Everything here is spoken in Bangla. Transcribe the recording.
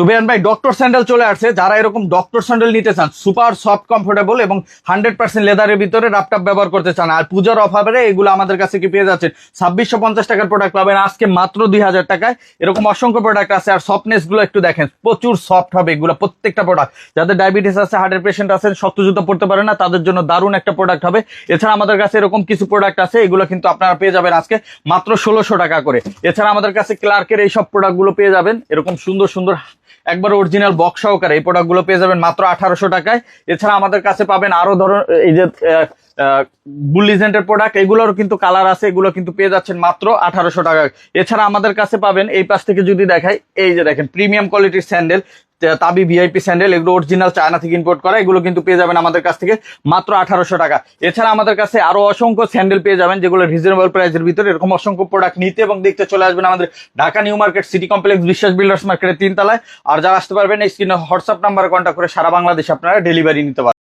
সুবিয়ান ভাই ডক্টর স্যান্ডেল চলে আসছে। যারা এরকম ডক্টর স্যান্ডেল নিতে চান সুপার সফট কমফোর্টেবল এবং হান্ড্রেড পার্সেন্ট লেদারের ভিতরে ল্যাপটপ ব্যবহার করতে চান, আর পূজার অফারে এগুলো আমাদের কাছে কি পেয়ে যাচ্ছেন? ছাব্বিশশো পঞ্চাশ টাকার প্রোডাক্ট পাবেন, আজকে মাত্র দুই হাজার টাকায়। এরকম অসংখ্য প্রোডাক্ট আছে, আর সফটনেসগুলো একটু দেখেন, প্রচুর সফট হবে এগুলো, প্রত্যেকটা প্রোডাক্ট যাদের ডায়াবেটিস আছে হার্টের পেশেন্ট আছেন শক্ত জুতো পড়তে পারে না, তাদের জন্য দারুণ একটা প্রোডাক্ট হবে। এছাড়া আমাদের কাছে এরকম কিছু প্রোডাক্ট আছে, এগুলো কিন্তু আপনারা পেয়ে যাবেন আজকে মাত্র ষোলোশো টাকা করে। এছাড়া আমাদের কাছে ক্লার্কের এইসব প্রোডাক্টগুলো পেয়ে যাবেন, এরকম সুন্দর সুন্দর একবার অরিজিনাল বক্স সহকারে এই প্রোডাক্টগুলো পেয়ে যাবেন মাত্র আঠারোশো টাকায়। এছাড়া আমাদের কাছে পাবেন আরও ধরুন এই যে বুলিজেন্টের প্রোডাক্ট এগুলোর কিন্তু কালার আছে, এগুলো কিন্তু পেয়ে যাচ্ছেন মাত্র আঠারোশো টাকা এছাড়া আমাদের কাছে পাবেন, এই পাশ থেকে যদি দেখাই, এই যে দেখেন প্রিমিয়াম কোয়ালিটির স্যান্ডেল তাবি ভিআইপি স্যান্ডেল, এগুলো অরিজিনাল চায়না থেকে ইম্পোর্ট করা, এগুলো কিন্তু পেয়ে যাবেন আমাদের কাছ থেকে মাত্র আঠারোশো টাকা। এছাড়া আমাদের কাছে আরও অসংখ্য স্যান্ডেল পেয়ে যাবেন, যেগুলো রিজনেবল প্রাইসের ভিতরে, এরকম অসংখ্য প্রোডাক্ট নিতে এবং দেখতে চলে আসবেন আমাদের Dhaka New Market City Complex Biswas Builders মার্কেটের তিনতলায়। আর যারা আসতে পারবেন, এই স্ক্রিনে হোয়াটসঅ্যাপ নাম্বারে কন্ট্যাক্ট করে সারা বাংলাদেশে আপনারা ডেলিভারি নিতে পারবেন।